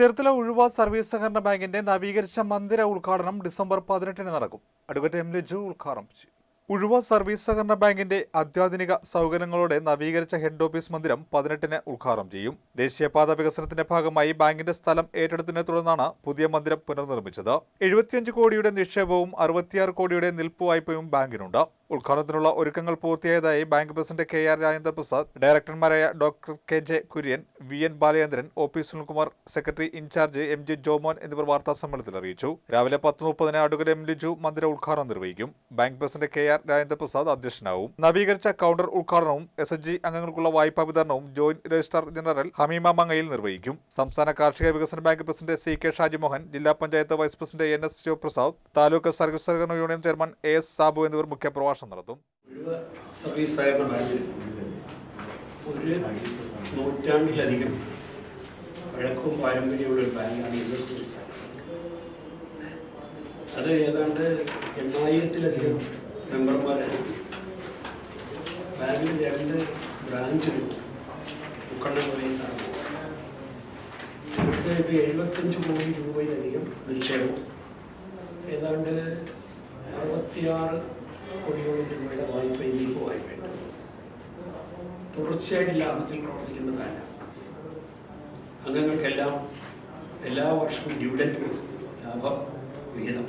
Cherthala Uzhuva service സഹകരണ ബാങ്കിന്റെ നവീകരിച്ച മന്ദിര ഉദ്ഘാടനം ഡിസംബർ പതിനെട്ടിന് നടക്കും. അഡ്വക്കേറ്റ് എം ലിജു ഉദ്ഘാടനം ചെയ്യും. ഉഴുവ സർവീസ് സഹകരണ ബാങ്കിന്റെ അത്യാധുനിക സൗകര്യങ്ങളോടെ നവീകരിച്ച ഹെഡ് ഓഫീസ് മന്ദിരം പതിനെട്ടിന് ഉദ്ഘാടനം ചെയ്യും. ദേശീയപാത വികസനത്തിന്റെ ഭാഗമായി ബാങ്കിന്റെ സ്ഥലം ഏറ്റെടുത്തതിനെ തുടർന്നാണ് പുതിയ മന്ദിരം പുനർനിർമ്മിച്ചത്. എഴുപത്തിയഞ്ച് കോടിയുടെ നിക്ഷേപവും അറുപത്തിയാറ് കോടിയുടെ നിൽപ്പ് വായ്പയും ബാങ്കിനുണ്ട്. ഉദ്ഘാടനത്തിനുള്ള ഒരുക്കങ്ങൾ പൂർത്തിയായതായി bank president K R Rajendra Prasad ഡയറക്ടർമാരായ doctor K J Kurian V N Balachandran O P Sunilkumar secretary in charge M J Jomon എന്നിവർ വാർത്താ സമ്മേളനത്തിൽ അറിയിച്ചു. രാവിലെ പത്ത് മുപ്പതിന് അഡ്വക്കേറ്റ് എം ലിജു മന്ദിര ഉദ്ഘാടനം നിർവഹിക്കും. Bank president K R Rajendra Prasad അധ്യക്ഷനാവും. നവീകരിച്ച കൗണ്ടർ ഉദ്ഘാടനവും എസ് എച്ച് ജി അംഗങ്ങൾക്കുള്ള വായ്പാ വിതരണവും joint registrar general Hameema Mangayil നിർവഹിക്കും. സംസ്ഥാന കാർഷിക വികസന bank president C K Shajimohan ജില്ലാ panchayat vice president N S Sivaprasad taluk service സഹകരണ union chairman A S Sabu എന്നിവർ മുഖ്യപ്രഭാഷണം നടത്തും. ഒഴുവ സർവീസ് ഒരു നൂറ്റാണ്ടിലധികം പഴക്കവും പാരമ്പര്യമുള്ള ഒരു ബാങ്കാണ് ഇൻഡസ്ട്രി അത് ഏതാണ്ട് എണ്ണായിരത്തിലധികം മെമ്പർമാരാണ് ബാങ്കിൽ രണ്ട് ബ്രാഞ്ചുണ്ട് ഉക്കണ്ണംകുളയിലാണ് ഇവിടുത്തെ ഇപ്പോൾ എഴുപത്തഞ്ച് കോടി രൂപയിലധികം നിക്ഷേപം. ഏതാണ്ട് അറുപത്തിയാറ് കോടിയോളം രൂപയുടെ വായ്പ ഇനിയിപ്പോൾ വായ്പയുണ്ട്. തുടർച്ചയായിട്ട് ലാഭത്തിൽ പ്രവർത്തിക്കുന്ന ബാങ്ക് അംഗങ്ങൾക്കെല്ലാം എല്ലാ വർഷവും ഡിവിഡൻഡ് ലാഭം വിഹിതം.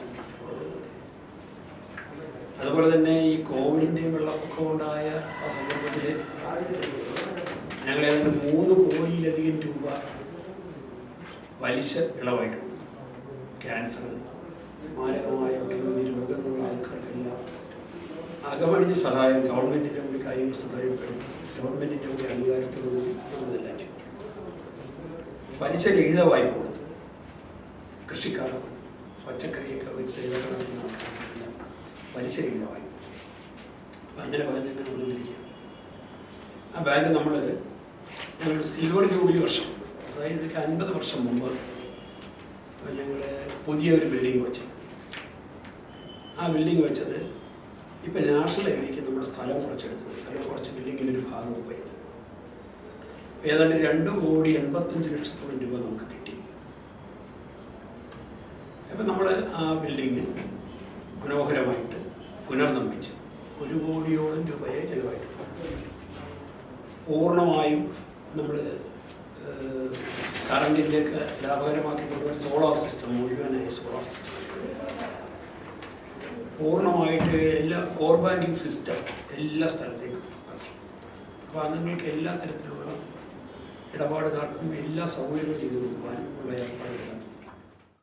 അതുപോലെ തന്നെ ഈ കോവിഡിന്റെയും വെള്ളപ്പൊക്കം ഉണ്ടായ ആ സന്ദർഭത്തിൽ ഞങ്ങൾ ഏതാണ്ട് മൂന്ന് കോടിയിലധികം രൂപ പലിശ ഇളവായിട്ട് കൊടുത്തു ക്യാൻസർ മാരകമായ അകമഴിഞ്ഞ സഹായം ഗവൺമെന്റിന്റെ കൂടി കാര്യങ്ങൾ സഹായപ്പെടുത്തി ഗവൺമെന്റിന്റെ കൂടി അംഗീകാരത്തോടുകൂടി നമ്മളിതെല്ലാം ചെയ്തു. പലിശ രഹിത വായ്പ കൊടുത്തു കൃഷിക്കാർക്കും പച്ചക്കറിയൊക്കെ ആൾക്കാർക്കെല്ലാം പലിശ രഹിത വായ്പ അങ്ങനെ ബാങ്ക് ആ ബാങ്ക് നമ്മൾ ഞങ്ങൾ സിൽവർ ജൂബിലി വർഷം അതായത് ഇതിലേക്ക് അൻപത് വർഷം മുമ്പ് ഞങ്ങൾ പുതിയ ഒരു ബിൽഡിംഗ് വെച്ചു. ആ ബിൽഡിംഗ് വെച്ചത് ഇപ്പം നാഷണൽ ഹൈവേക്ക് നമ്മുടെ സ്ഥലം കുറച്ചെടുത്തു. സ്ഥലം കുറച്ചിട്ടില്ലെങ്കിൽ ഒരു ഭാഗം പോയത്. ഏതാണ്ട് രണ്ട് കോടി എൺപത്തഞ്ച് ലക്ഷത്തോളം രൂപ നമുക്ക് കിട്ടി. അപ്പം നമ്മൾ ആ ബിൽഡിങ് മനോഹരമായിട്ട് പുനർനിർമ്മിച്ച് ഒരു കോടിയോളം രൂപയെ ചിലവായിട്ടുണ്ട് പൂർണമായും നമ്മൾ കറണ്ടിന്റെയൊക്കെ ലാഭകരമാക്കി കൊണ്ടുപോയി സോളാർ സിസ്റ്റം മുഴുവനായി സോളാർ സിസ്റ്റം പൂർണമായിട്ട് എല്ലാ കോർ ബാങ്കിങ് സിസ്റ്റം എല്ലാ സ്ഥലത്തേക്കും ആക്കി അപ്പോൾ അംഗങ്ങൾക്ക് എല്ലാ തരത്തിലുള്ള ഇടപാടുകാർക്കും എല്ലാ സൗകര്യങ്ങളും ചെയ്തു കൊടുക്കുവാനും ഉള്ള ഏർപ്പാട്